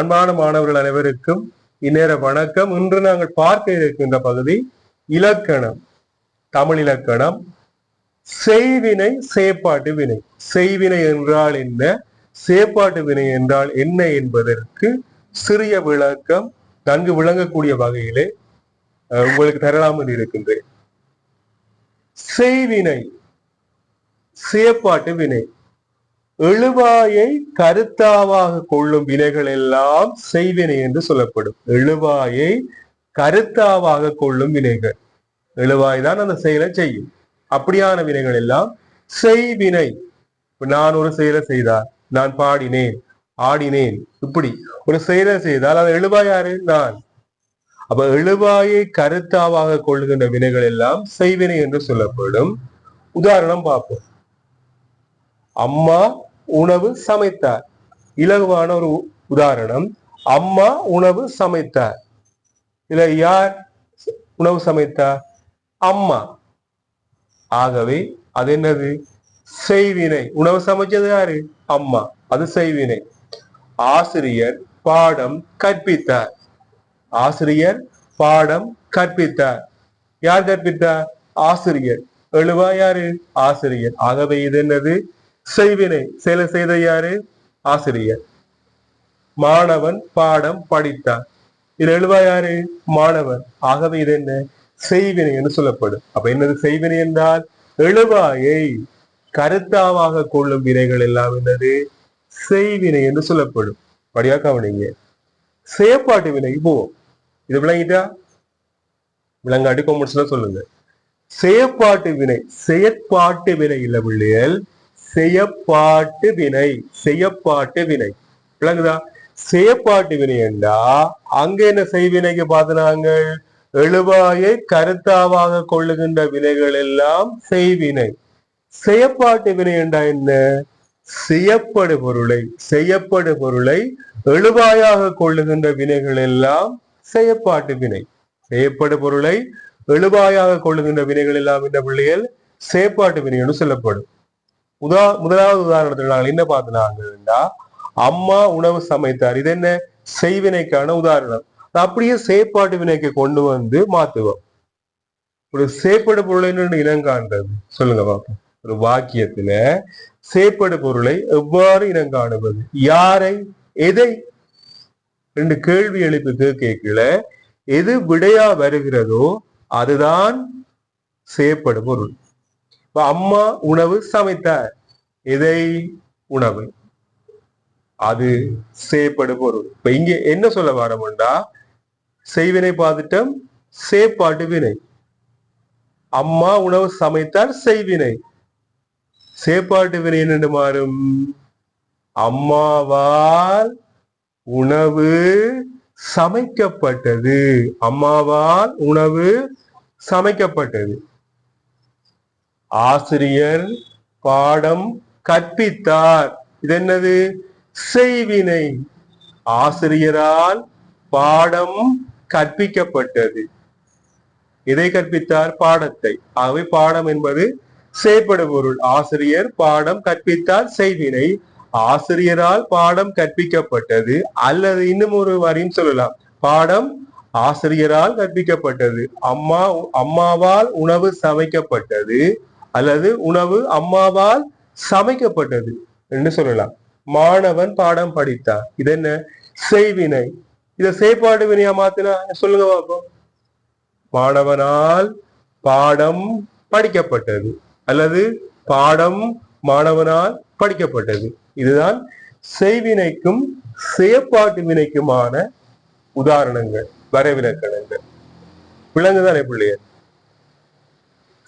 அன்பான மாணவர்கள் அனைவருக்கும் இந்நேர வணக்கம். இன்று நாங்கள் பார்க்க இருக்கின்ற பகுதி இலக்கணம் தமிழ் இலக்கணம். செய்வினை செயற்பாட்டு வினை. செய்வினை என்றால் என்ன? செயற்பாட்டு வினை என்றால் என்ன என்பதற்கு சிறிய விளக்கம் நன்கு விளங்கக்கூடிய வகையிலே உங்களுக்கு தரலாம் என்று இருக்கின்றேன். செய்வினை செயற்பாட்டு வினை. எழுவாயை கருத்தாவாக கொள்ளும் வினைகள் எல்லாம் செய்வினை என்று சொல்லப்படும். எழுவாயை கருத்தாவாக கொள்ளும் வினைகள். எழுவாய் தான் அந்த செயலை செய்யும். அப்படியான வினைகள் எல்லாம் செய்வினை. நான் ஒரு செயலை செய்தார் நான் பாடினேன் ஆடினேன் இப்படி ஒரு செயலை செய்தால் அது எழுவாய் யாரு? நான். அப்ப எழுவாயை கருத்தாவாக கொள்ளுகின்ற வினைகள் எல்லாம் செய்வினை என்று சொல்லப்படும். உதாரணம் பார்ப்போம். அம்மா உணவு சமைத்தார். இலகுவான ஒரு உதாரணம் அம்மா உணவு சமைத்தார். இதுல யார் உணவு சமைத்தார்? அம்மா. ஆகவே அது என்னது? செய்வினை. உணவு சமைச்சது யாரு? அம்மா. அது செய்வினை. ஆசிரியர் பாடம் கற்பித்தார். ஆசிரியர் பாடம் கற்பித்தார். யார் கற்பித்தார்? ஆசிரியர். எழுவா யாரு? ஆசிரியர். ஆகவே இது என்னது? செய்வினை. செயலை செய்த யாரு? ஆசிரியர். மாணவன் பாடம் படித்தான். இது எழுவா யாரு? மாணவன். ஆகவே இது என்ன? செய்வினை என்று சொல்லப்படும். அப்ப என்னது செய்வினை என்றால்? எழுவாயை கருத்தாவாக கொள்ளும் வினைகள் எல்லாம் என்னது? செய்வினை என்று சொல்லப்படும். படியா கவனிங்க. செயற்பாட்டு வினை. போ இது விளங்கிட்டா? விளங்காட்டி கொமெண்ட்ஸ்ல சொல்லுங்க. செயற்பாட்டு வினை. செயற்பாட்டு வினை இல்ல பிள்ளைகள். செய்யப்பாட்டு வினை செய்யப்பாட்டு வினை. விளங்குதா? செய்யப்பாட்டு வினை என்றா அங்க என்ன செய்வினைக்கு பார்த்தினாங்க எழுவாயை கருத்தாவாக கொள்ளுகின்ற வினைகள் எல்லாம் செய்வினை. செய்யப்பாட்டு வினை என்றா என்ன? செய்யப்படு பொருளை செய்யப்படு பொருளை எழுவாயாக கொள்ளுகின்ற வினைகள் எல்லாம் செயற்பாட்டு வினை. செய்யப்படு பொருளை எழுவாயாக கொள்ளுகின்ற வினைகள் எல்லாம் என்ற பிள்ளைகள்? செயற்பாட்டு வினை என்று சொல்லப்படும். உதா முதலாவது உதாரணத்தில் நாங்கள் என்ன பார்த்தனாங்கன்னா அம்மா உணவு சமைத்தார். இது என்ன? செய்வினைக்கான உதாரணம். அப்படியே செயற்பாட்டு வினைக்கு கொண்டு வந்து மாத்துவோம் ஒரு செயற்படு பொருளை இனம் காண்றது. சொல்லுங்க பாப்போம். ஒரு வாக்கியத்துல செயற்படு பொருளை எவ்வாறு இனங்காணுவது யாரை? எதை? ரெண்டு கேள்வி எழுப்புக்கு கேட்கல. எது விடையா வருகிறதோ அதுதான் சேப்படு பொருள். அம்மா உணவு சமைத்தார். எதை? உணவு. அது செய்யப்படு பொருள். இப்ப இங்க என்ன சொல்ல வரோம்டா செய்வினை பார்த்துட்டோம் சேப்பாட்டு வினை. அம்மா உணவு சமைத்தார் செய்வினை. சேப்பாட்டு வினை என்னென்று மாறும்? அம்மாவால் உணவு சமைக்கப்பட்டது. அம்மாவால் உணவு சமைக்கப்பட்டது. ஆசிரியர் பாடம் கற்பித்தார். இது என்னது செய்வினை. ஆசிரியரால் பாடம் கற்பிக்கப்பட்டது. இதை கற்பித்தார்? பாடத்தை. ஆகவே பாடம் என்பது செயற்படு பொருள். ஆசிரியர் பாடம் கற்பித்தார் செய்வினை. ஆசிரியரால் பாடம் கற்பிக்கப்பட்டது. அல்லது இன்னும் ஒரு வரியும் சொல்லலாம். பாடம் ஆசிரியரால் கற்பிக்கப்பட்டது. அம்மா அம்மாவால் உணவு சமைக்கப்பட்டது. அல்லது உணவு அம்மாவால் சமைக்கப்பட்டது என்று சொல்லலாம். மாணவன் பாடம் படித்தார். இது என்ன? செய்வினை. இத செயற்பாடு வினையா மாத்தினா? சொல்லுங்க பாப்போம். மாணவனால் பாடம் படிக்கப்பட்டது. அல்லது பாடம் மாணவனால் படிக்கப்பட்டது. இதுதான் செய்வினைக்கும் செயற்பாட்டு வினைக்குமான உதாரணங்கள் வரைவிலக்கணங்கள். விளங்குதானே பிள்ளையர்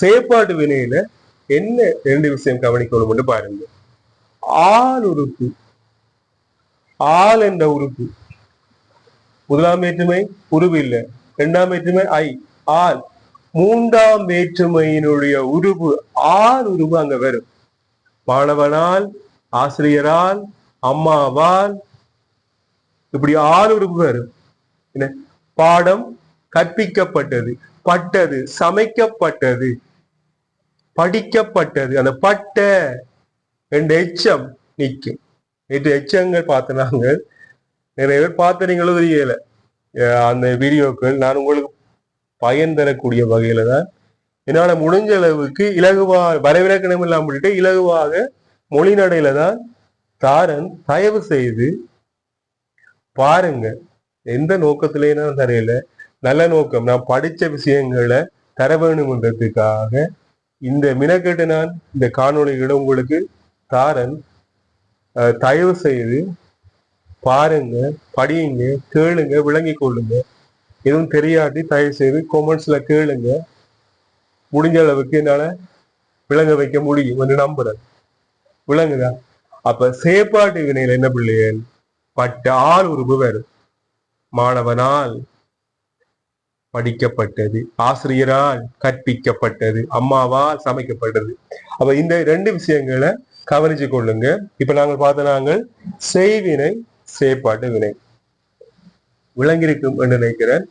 செயற்பாட்டு வினையில என்ன ரெண்டு விஷயம் கவனிக்கணும் பாருங்க. ஆள் உறுப்பு. ஆள் என்ற உறுப்பு. முதலாம் வேற்றுமை உருவு இல்லை. இரண்டாம் வேற்றுமை ஐ ஆள். மூன்றாம் வேற்றுமையினுடைய உருவு ஆள் உருவு அங்க வரும். மாணவனால் ஆசிரியரால் அம்மாவால் இப்படி ஆள் உருவு வரும். என்ன? பாடம் கற்பிக்கப்பட்டது பட்டது சமைக்கப்பட்டது. படிக்கப்பட்டது. அந்த பட்ட ரெண்டு எச்சம் நிற்கும் நேற்று எச்சங்கள் பார்த்தனாங்க நிறைய பேர் பார்த்து நீங்களும் தெரியல அந்த வீடியோக்கள் நான் உங்களுக்கு பயன் தரக்கூடிய வகையில தான். என்னால் முடிஞ்ச அளவுக்கு இலகுவா வரவிலக்கணம் இல்லாமல் விட்டுட்டு இலகுவாக மொழி நடையில தான் தாரன் தயவு செய்து பாருங்க. எந்த நோக்கத்திலேயும் தரையில நல்ல நோக்கம். நான் படித்த விஷயங்களை தர வேணும்ன்றதுக்காக இந்த மினக்கெட்டு நான் இந்த காணொலிகளை உங்களுக்கு தாரன் தயவு செய்து பாருங்க படியுங்க கேளுங்க விளங்கி கொள்ளுங்க. எதுவும் தெரியாட்டி தயவு செய்து கொமெண்ட்ஸ்ல கேளுங்க. முடிஞ்ச அளவுக்கு என்னால விளங்க வைக்க முடியும் என்று நம்புறேன். விளங்குதா? அப்ப சேப்பாட்டு வினையில என்ன பிள்ளைகள் பட்ட ஆள் உறுப்பு வரும் மாணவனால் படிக்கப்பட்டது. ஆசிரியரால் கற்பிக்கப்பட்டது. அம்மாவால் சமைக்கப்பட்டது. அப்ப இந்த ரெண்டு விஷயங்களை கவனிச்சு கொள்ளுங்க. இப்ப நாங்கள் பார்த்த நாங்கள் செய்வினை செயற்பாட்டு வினை. விளங்கியிருக்கும் என்று நினைக்கிறேன்.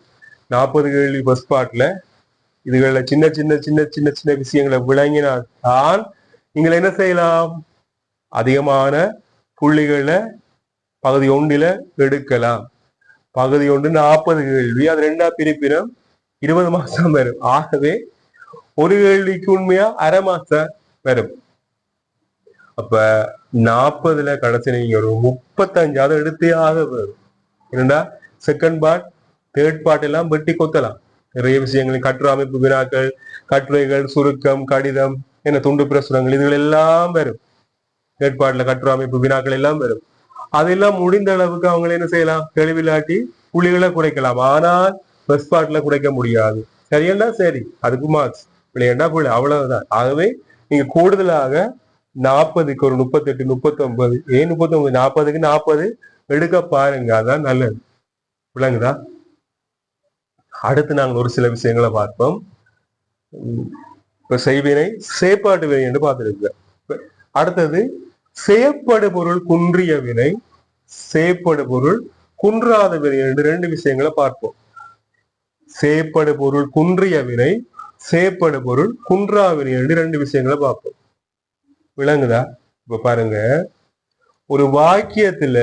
நாற்பது கேள்வி பஸ் பாட்டில் இதுகள சின்ன சின்ன சின்ன சின்ன சின்ன விஷயங்களை விளங்கினால் தான் நீங்கள் என்ன செய்யலாம்? அதிகமான புள்ளிகளை பகுதி ஒன்றில் எடுக்கலாம். பகுதி ஒன்று நாற்பது கேள்வி அது ரெண்டா பிரிப்பினம் இருபது மாசம் வரும். ஆகவே ஒரு கேள்விக்கு உண்மையா அரை மாசம் வரும். அப்ப நாற்பதுல கடைசி நீங்க ஒரு முப்பத்தஞ்சாவது எடுத்தே ஆக வரும் என்னடா? செகண்ட் பார்ட் தேர்ட் பார்ட் எல்லாம் வெட்டி கொத்தலாம். நிறைய விஷயங்கள் கட்டுரை அமைப்பு வினாக்கள் கட்டுரைகள் சுருக்கம் கடிதம் என்ன துண்டு பிரசுரங்கள் இதுகள் எல்லாம் வரும். தேர்ட் பார்ட்ல கட்டுரை அமைப்பு வினாக்கள் எல்லாம் வரும். அதெல்லாம் முடிந்த அளவுக்கு அவங்க என்ன செய்யலாம்? தெளிவில்லாட்டி புள்ளிகளை குறைக்கலாம் ஆனால் பெஸ்ட் பார்ட்ல குறைக்க முடியாது. சரியண்டா? சரி. அதுக்கு மார்க்ஸ் விளையாண்டா புள்ளி அவ்வளவுதான். ஆகவே நீங்க கூடுதலாக நாற்பதுக்கு ஒரு முப்பத்தெட்டு முப்பத்தொன்பது ஏன் முப்பத்தொன்பது நாற்பதுக்கு நாற்பது எடுக்க பாருங்க. அதான் நல்லது. விளங்குதா? அடுத்து நாங்கள் ஒரு சில விஷயங்களை பார்ப்போம். உம் செய்வினை சேப்பாட்டு வினை என்று பார்த்துருக்கோம் அடுத்தது செயற்படு பொருள் குன்றிய வினை செயற்படு பொருள் குன்றாத வினை என்று ரெண்டு விஷயங்களை பார்ப்போம். செயற்படு பொருள் குன்றிய வினை செயற்படு பொருள் குன்றா வினை என்று ரெண்டு விஷயங்களை பார்ப்போம். விளங்குதா? இப்ப பாருங்க. ஒரு வாக்கியத்துல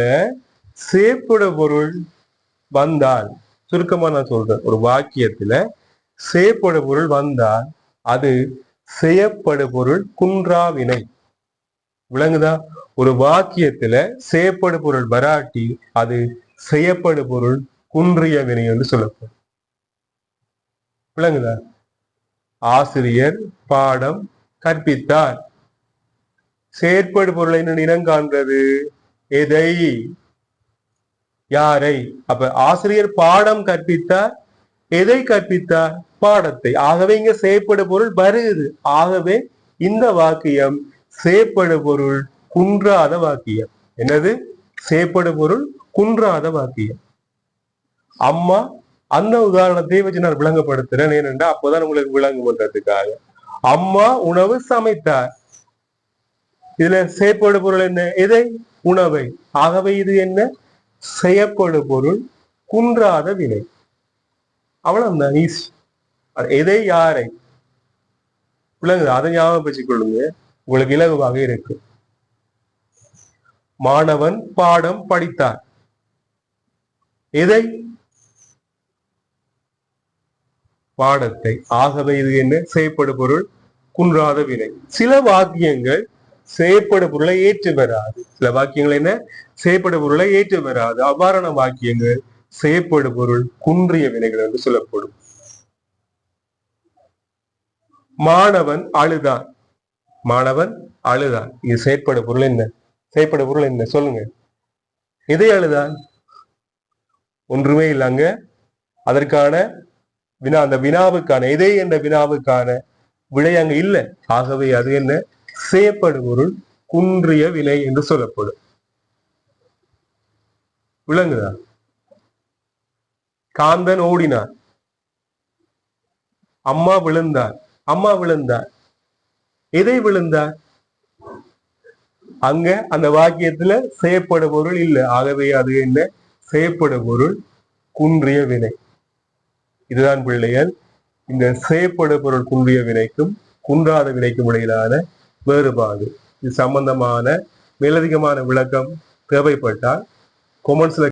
சேப்பட பொருள் வந்தால் சுருக்கமா நான் சொல்றேன். ஒரு வாக்கியத்துல சேப்பட பொருள் வந்தால் அது செய்யப்படு பொருள் குன்றா வினை. விளங்குதா? ஒரு வாக்கியத்துல செய்யப்படு பொருள் வராட்டி அது செய்யப்படு பொருள் குன்றிய வினை என்று சொல்லப்படும். விளங்குதா? ஆசிரியர் பாடம் கற்பித்தார். செயற்படு பொருளை இனம் காண்றது எதை? யாரை? அப்ப ஆசிரியர் பாடம் கற்பித்தார். எதை கற்பித்தார்? பாடத்தை. ஆகவே இங்க செயற்படு பொருள் வருது ஆகவே இந்த வாக்கியம் சேப்படு பொருள் குன்றாத வாக்கியம். என்னது? சேப்படு பொருள் குன்றாத வாக்கியம். அம்மா அந்த உதாரணத்தை வச்சு நான் விளங்கப்படுத்துறேன். ஏனென்றா அப்போதான் உங்களுக்கு விளங்கு பண்றதுக்காக அம்மா உணவு சமைத்தார். இதுல செயற்படு பொருள் என்ன? எதை? உணவை. ஆகவே இது என்ன? செயற்படு பொருள் குன்றாத வினை. அவ்வளவுதான் ஈஸி எதை யாரை? விளங்குது அதை ஞாபகம் வச்சுக் கொள்ளுங்க. உங்களுக்கு இலகுவாக இருக்கு. மாணவன் பாடம் படித்தார். எதை? பாடத்தை. ஆகவே இது என்ன? செயற்படு பொருள் குன்றாத வினை. சில வாக்கியங்கள் செயற்படு பொருளை ஏற்று பெறாது சில வாக்கியங்கள் என்ன? செய்யப்படு பொருளை ஏற்று பெறாது அவ்வாறான வாக்கியங்கள் செய்யப்படு பொருள் குன்றிய வினைகள் என்று சொல்லப்படும். மாணவன் அழுதான். மாணவன் அழுதான். இது செயற்பட பொருள் என்ன? செயற்பட பொருள் என்ன? சொல்லுங்க. எதை அழுதான்? ஒன்றுமே இல்லைங்க. அதற்கான வினா அந்த வினாவுக்கான எதை என்ற வினாவுக்கான விடை அங்க இல்லை. ஆகவே அது என்ன? செயற்படு பொருள் குன்றிய வினை என்று சொல்லப்படும். விளங்குதா? காந்தன் ஓடினான். அம்மா விழுந்தார் அம்மா விழுந்தார் எதை விழுந்தார்? அங்க அந்த வாக்கியத்துல செய்யப்பட பொருள் இல்லை. ஆகவே அது என்ன? செய்யப்பட பொருள் குன்றிய வினை. இதுதான் பிள்ளைகள் இந்த செய்யப்பட பொருள் குன்றிய வினைக்கும் குன்றாத வினைக்கும் இடையிலான வேறுபாடு. இது சம்பந்தமான மேலதிகமான விளக்கம் தேவைப்பட்டால் கொமெண்ட்ஸ்ல